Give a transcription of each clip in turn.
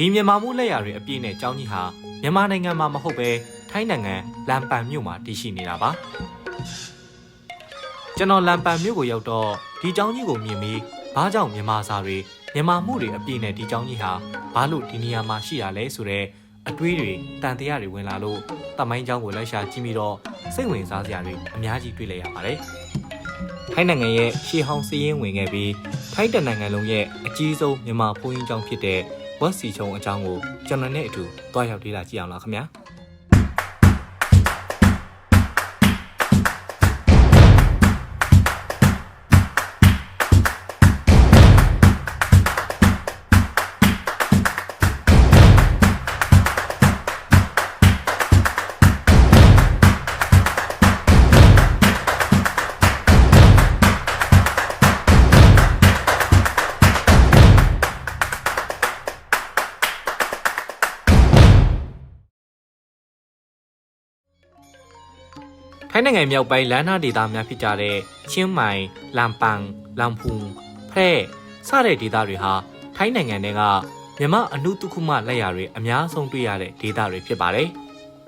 ဒီမြန်မာမှုလက်ရာတွေအပြည့်နဲ့ကျောင်းကြီးဟာမြန်မာနိုင်ငံမှာမဟုတ်ပဲထိုင်းနိုင်ငံလမ်ပန်မြို့မှာတည်ရှိနေတာပါကျွန်တော်လမ်ပန်မြို့ကိုရောက်တော့ဒီကျောင်းကြီးကိုမြင်ပြီးဘာကြောင့်မြန်မာစာတွေမြန်မာမှုတွေအပြည့်နဲ့ဒီကျောင်းကြီးဟာဘာလို့ဒီနေရာမှာရှိရလဲဆိုတော့အတွေးတွေတန်တရားတွေဝင်လာလို့တမိုင်းကျောင်းကိုလိုက်ရှာကြည့်ပြီးတော့စိတ်ဝင်စားစရာတွေအများကြီးတွေ့လိုက်ရပါတယ်ထိုင်းနိုင်ငံရဲ့ရှေးဟောင်းစည်ရင်းဝင်ခဲ့ပြီးထိုင်းတနိုင်ငံလုံးရဲ့အကြီးဆုံးမြန်မာဘုန်းကြီးကျောင်းဖြစ်တဲ့ ဝက်စီချုံအကြောင်းကိုကျွန်တော်နဲ့အတူတွားရောက်လေ့လာကြည့်အောင်လားခင်ဗျာ ထိုင်းနိုင်ငံမြောက်ပိုင်းလမ်းနာဒေသများဖြစ်ကြတဲ့ချင်းမိုင်၊လမ်ပန်၊လမ်ဖူးဖဲ့စတဲ့ဒေသတွေဟာထိုင်းနိုင်ငံတွေကမြမအနုတ္တခုမလက်ရာတွေအများဆုံးတွေ့ရတဲ့ဒေသတွေဖြစ်ပါတယ်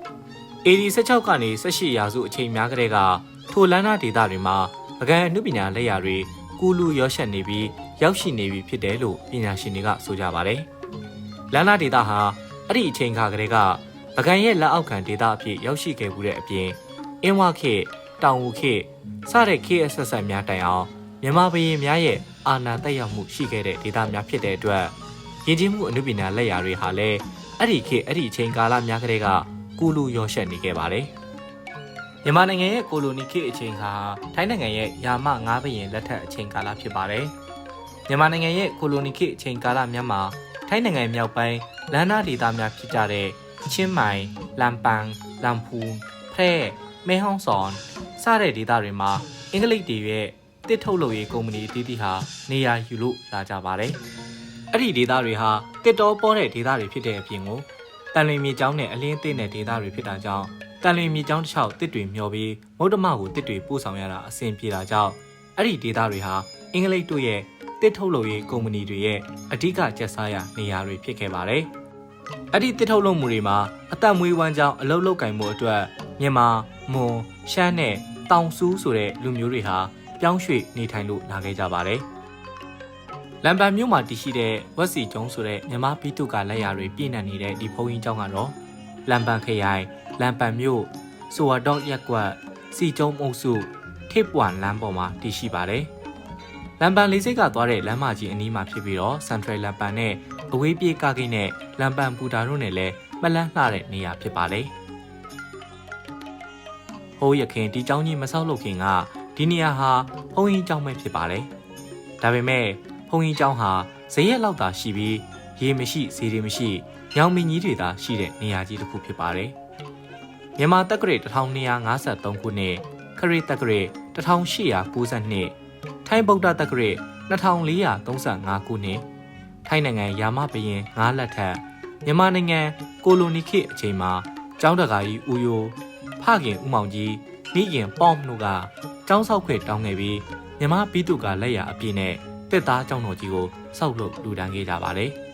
။ AD 16ကနေ18ရာစုအချိန်များကတည်းကထိုလမ်းနာဒေသတွေမှာပကံအနုပညာလက်ရာတွေကူလူရောရှက်နေပြီးရောက်ရှိနေပြီဖြစ်တယ်လို့ပညာရှင်တွေကဆိုကြပါတယ်။လမ်းနာဒေသဟာအဲ့ဒီအချိန်ခါကတည်းကပကံရဲ့လက်အောက်ခံဒေသအဖြစ်ရောက်ရှိခဲ့မှုတဲ့အပြင် အင်းဝခေတ်တောင်ဝခေတ်စတဲ့ခေတ်အဆက်ဆက်များတိုင်အောင်မြန်မာဘရင်များရဲ့အာဏာတက်ရောက်မှုရှိခဲ့တဲ့ဒေသများဖြစ်တဲ့အတွက်ရင်းချင်းမှုအနုပညာလက်ရာတွေဟာလည်းအဲ့ဒီခေတ်အဲ့ဒီအချိန်ကာလများကတည်းကကူလူရောရှက်နေခဲ့ပါတယ်မြန်မာနိုင်ငံရဲ့ကိုလိုနီခေတ်အချိန်ဟာထိုင်းနိုင်ငံရဲ့ယာမငါးဘရင်လက်ထက်အချိန်ကာလဖြစ်ပါတယ်မြန်မာနိုင်ငံရဲ့ကိုလိုနီခေတ်အချိန်ကာလများမှာထိုင်းနိုင်ငံမြောက်ပိုင်းလမ်းနာဒေသများဖြစ်ကြတဲ့ချင်းမိုင်လမ်ပန်လမ်ဖူးဖဲ့ မဲဟောင်းဆောင်စတဲ့ဒေသတွေမှာအင်္ဂလိပ်တွေရဲ့တစ်ထုတ်လုပ်ရေးကုမ္ပဏီအသီးသီးဟာနေရာယူလို့လာကြပါတယ်။အဲ့ဒီဒေသတွေဟာတစ်တော်ပေါ်တဲ့ဒေသတွေဖြစ်တဲ့အပြင်ကိုတန်လွင်မြေကျောင်းနဲ့အလင်းအသင့်တဲ့ဒေသတွေဖြစ်တာကြောင့်တန်လွင်မြေကျောင်းတစ်လျှောက်တစ်တွေမျောပြီးမုဒ္ဓမကိုတစ်တွေပို့ဆောင်ရတာအဆင်ပြေတာကြောင့်အဲ့ဒီဒေသတွေဟာအင်္ဂလိပ်တို့ရဲ့တစ်ထုတ်လုပ်ရေးကုမ္ပဏီတွေရဲ့အဓိကကျက်စားရနေရာတွေဖြစ်ခဲ့ပါတယ်။အဲ့ဒီတစ်ထုတ်လုပ်မှုတွေမှာအသက်မွေးဝမ်းကြောင်းအလုပ်လုပ်ကင်မှုအတွက်မြန်မာ မွန်ရှမ်းနဲ့တောင်ဆူးဆိုတဲ့လူမျိုးတွေဟာပြောင်းရွှေ့နေထိုင်လို့လာခဲ့ကြပါတယ်။လမ်ပန်မြို့မှာတည်ရှိတဲ့ဝက်စီကျုံဆိုတဲ့မြမပိတုကလက်ရာတွေပြည့်နှံ့နေတဲ့ဒီဘုံကြီးကျောင်းကတော့လမ်ပန်ခရိုင်လမ်ပန်မြို့ဆိုဝါဒေါရက်ကွက်စီကျုံအုပ်စုထိပ်ပွမ်လမ်းပေါ်မှာတည်ရှိပါတယ်။လမ်ပန်လေးစိတ်ကသွားတဲ့လမ်းမကြီးအနီးမှာဖြစ်ပြီးတော့စန်ထရယ်လမ်ပန်နဲ့အဝေးပြေးကားကိန်းနဲ့လမ်ပန်ပူတာတို့နဲ့လည်းမလန်းလှတဲ့နေရာဖြစ်ပါတယ်။ ဟိုးရခင်ဒီကျောင်းကြီးမဆောက်လုပ်ခင်ကဒီနေရာဟာဘုံကြီးကျောင်းပဲဖြစ်ပါတယ်။ဒါပေမဲ့ဘုံကြီးကျောင်းဟာဇရက်လောက်သာရှိပြီးရေမရှိဈေးတွေမရှိညောင်မင်းကြီးတွေသာရှိတဲ့နေရာကြီးတစ်ခုဖြစ်ပါတယ်။မြန်မာတက္ကရာ1253ခုနှစ်ခရစ်တက္ကရာ1892ထိုင်းဗုဒ္ဓတက္ကရာ2435ခုနှစ်ထိုင်းနိုင်ငံယာမဘရင်ငါးလက်ထက်မြန်မာနိုင်ငံကိုလိုနီခေတ်အချိန်မှာကျောင်းတကာကြီးဦးယို ဖခင်ဦးမောင်ကြီးမိခင်ပေါ့မတို့ကကျောင်းဆောက်ခွေတောင်းခဲ့ပြီးမြမပြည်သူကလက်ရအပြည့်နဲ့တက်သားကျောင်းတော်ကြီးကိုစောက်လုပ်လူဒန်းခဲ့ကြပါတယ်။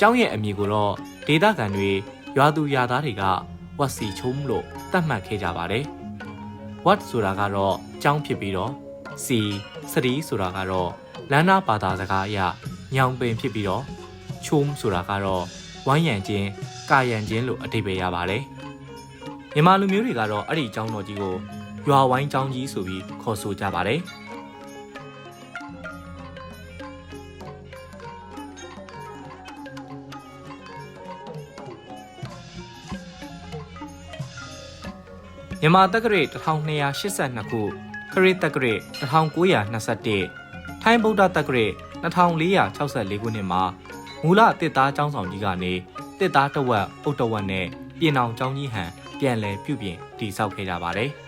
ကျောင်းရဲ့အမည်ကိုတော့ဒေသခံတွေရွာသူရွာသားတွေကဝတ်စီချုံးလို့သတ်မှတ်ခဲ့ကြပါတယ်။ what ဆိုတာကတော့ကျောင်းဖြစ်ပြီးတော့ c စရီဆိုတာကတော့လန္နာဘာသာစကားအရ ညောင်ပင်ဖြစ်ပြီးတော့ချုံးဆိုတာကတော့ဝိုင်းရံခြင်းကာယံခြင်းလို့အဓိပ္ပာယ်ရပါတယ်မြန်မာလူမျိုးတွေကတော့အဲ့ဒီကျောင်းတော်ကြီးကိုရွာဝိုင်းကျောင်းကြီးဆိုပြီးခေါ်ဆိုကြပါတယ်မြန်မာတက္ကရာ1282ခုခရစ်တက္ကရာ1921ထိုင်းဗုဒ္ဓတက္ကရာ 2464ခုနှစ်မှာမူလတစ်သားကျောင်းဆောင်ကြီးကနေတစ်သားတဝက်အုတ်တဝက်နဲ့ပြင်အောင်ကျောင်းကြီးဟန်ပြန်လည်ပြုပြင်တည်ဆောက်ခဲ့ကြပါတယ်။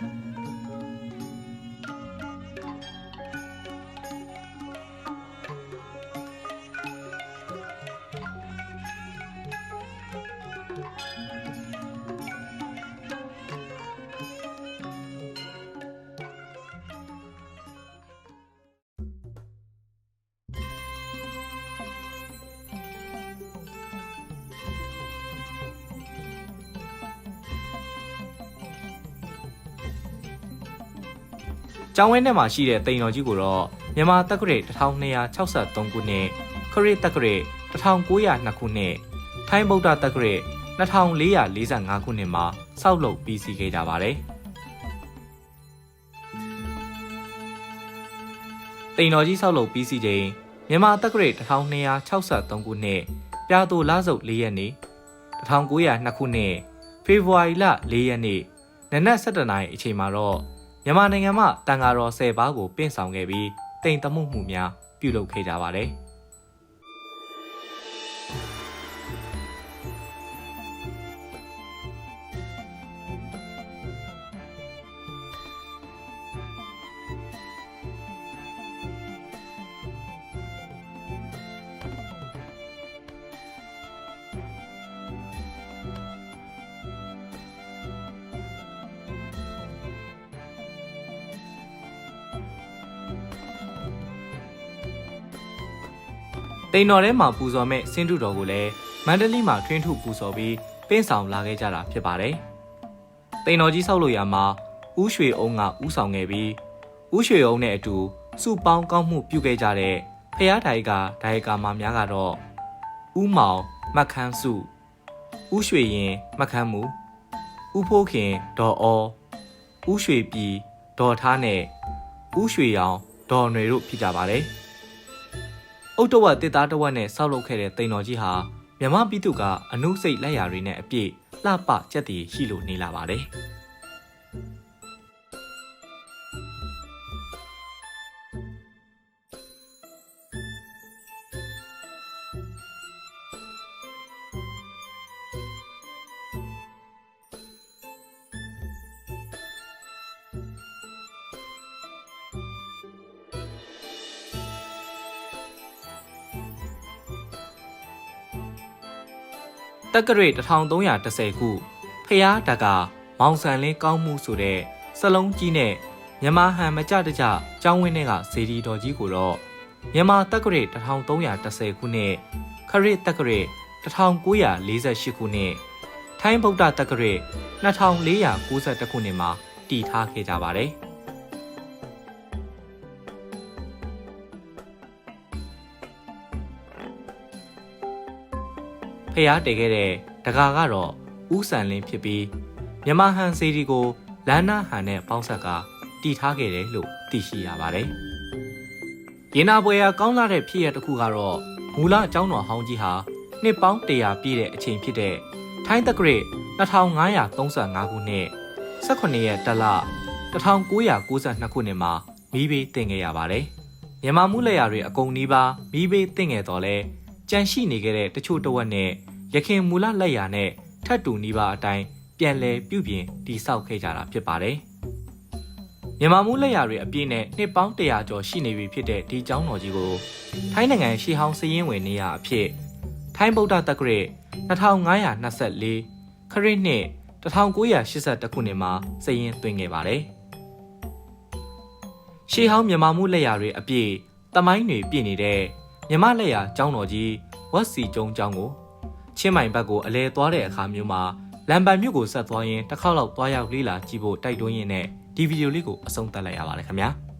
ကျောင်းဝင်းထဲမှာရှိတဲ့တိန်တော်ကြီးကိုတော့မြန်မာတက္ကရာ1263ခုနှစ်ခရစ်တက္ကရာ1902ခုနှစ်ထိုင်းဗုဒ္ဓတက္ကရာ2445ခုနှစ်မှာစောက်လုပ်ပြီးစီးခဲ့ကြပါတယ်တိန်တော်ကြီးစောက်လုပ်ပြီးစီးချိန်မြန်မာတက္ကရာ1263ခုနှစ်ပြာတိုလစုပ်4ရက်နေ့1902ခုနှစ်ဖေဖော်ဝါရီလ4ရက်နေ့နနက်7:00နာရီအချိန်မှာတော့ မြန်မာနိုင်ငံမှတန်ဃာတော်10ပါးကိုပင့်ဆောင်ခဲ့ပြီးတိမ်တမှုမှုများပြုလုပ်ခဲ့ကြပါတယ်။ တိန်တော်ထဲမှာပူဇော်မဲ့စင်းတုတော်ကိုလည်းမန္တလေးမှာထွင်းထုပူဇော်ပြီးပင့်ဆောင်လာခဲ့ကြတာဖြစ်ပါတယ်။တိန်တော်ကြီးဆောက်လို့ရမှာဥရွှေအုံးကဥဆောင်ခဲ့ပြီးဥရွှေအုံးနဲ့အတူစုပေါင်းကောင်းမှုပြုခဲ့ကြတဲ့ဖျားတိုင်ကဒိုင်ကာမများကတော့ဥမောင်မတ်ခန်းစုဥရွှေရင်မတ်ခန်းမူဥဖိုးခင်ဒေါ်အောဥရွှေပြည်ဒေါ်ထားနဲ့ဥရွှေရောင်ဒေါ်ຫນွေတို့ဖြစ်ကြပါတယ်။ အုတ်တဝက်တစ်သားတဝက်နဲ့ဆောက်လုပ်ခဲ့တဲ့တိန်တော်ကြီးဟာမြမပြည်သူကအနုစိတ်လက်ရာတွေနဲ့အပြည့်လှပကြက်တည်ရှိလို့နေလာပါတယ်။ တက္ကရာ1310ခုဖျားတကာမောင်ဆန်လင်းကောင်းမှုဆိုတဲ့စလုံးကြီးနဲ့မြန်မာဟန်မကြတကြကျောင်းဝင်းထဲကဇေဒီတော်ကြီးကိုတော့မြန်မာတက္ကရာ1310ခုနှစ်ခရစ်တက္ကရာ1948ခုနှစ်ထိုင်းဗုဒ္ဓတက္ကရာ2492ခုနှစ်မှာတည်ထားခဲ့ကြပါတယ်။ ဖျားတည်ခဲ့တဲ့တကာကတော့ဥဆန်လင်းဖြစ်ပြီးမြမဟန်စီဒီကိုလန်နာဟန်နဲ့ပေါင်းဆက်ကတည်ထားခဲ့တယ်လို့သိရှိရပါတယ်။ရင်နာပွဲရာကောင်းလာတဲ့ဖြစ်ရတစ်ခုကတော့မူလအကြောင်းတော်ဟောင်းကြီးဟာနှစ်ပေါင်း100ပြည့်တဲ့အချိန်ဖြစ်တဲ့ထိုင်းတက္ကရာ2535ခုနှစ်18ရက်တလ1992ခုနှစ်မှာမိဘေးတင်ခဲ့ရပါတယ်။မြန်မာမှုလက်ရာတွေအကုန်နီးပါးမိဘေးတင်ခဲ့တော်လဲ ကြန့်ရှိနေခဲ့တဲ့တချို့တဝက်နဲ့ရခင်မူလလက်ရာနဲ့ထပ်တူနီးပါးအတိုင်းပြန်လည်ပြုပြင်တိဆောက်ခဲ့ကြတာဖြစ်ပါတယ်။မြန်မာမှုလက်ရာတွေအပြည့်နဲ့နှစ်ပေါင်း100ကျော်ရှိနေပြီဖြစ်တဲ့ဒီကျောင်းတော်ကြီးကိုထိုင်းနိုင်ငံရှေးဟောင်းစည်ရင်းဝင်နေရာအဖြစ်ထိုင်းဗုဒ္ဓတက္ကရာ2524ခရစ်နှစ်1982ခုနှစ်မှာစည်ရင်းသွင်းခဲ့ပါတယ်။ရှေးဟောင်းမြန်မာမှုလက်ရာတွေအပြည့်တမိုင်းတွေပြည့်နေတဲ့ မြမလက်ရာကျောင်းတော်ကြီးဝက်စီကျုံကျောင်းကိုချင်းမိုင်ဘက်ကိုအလဲသွားတဲ့အခါမျိုးမှာလမ်ပန်မြို့ကိုဆက်သွားရင်တစ်ခေါက်လောက်သွားရောက်လေ့လာကြည့်ဖို့တိုက်တွန်းရင်းနဲ့ဒီဗီဒီယိုလေးကိုအဆုံးသတ်လိုက်ရပါတယ်ခင်ဗျာ။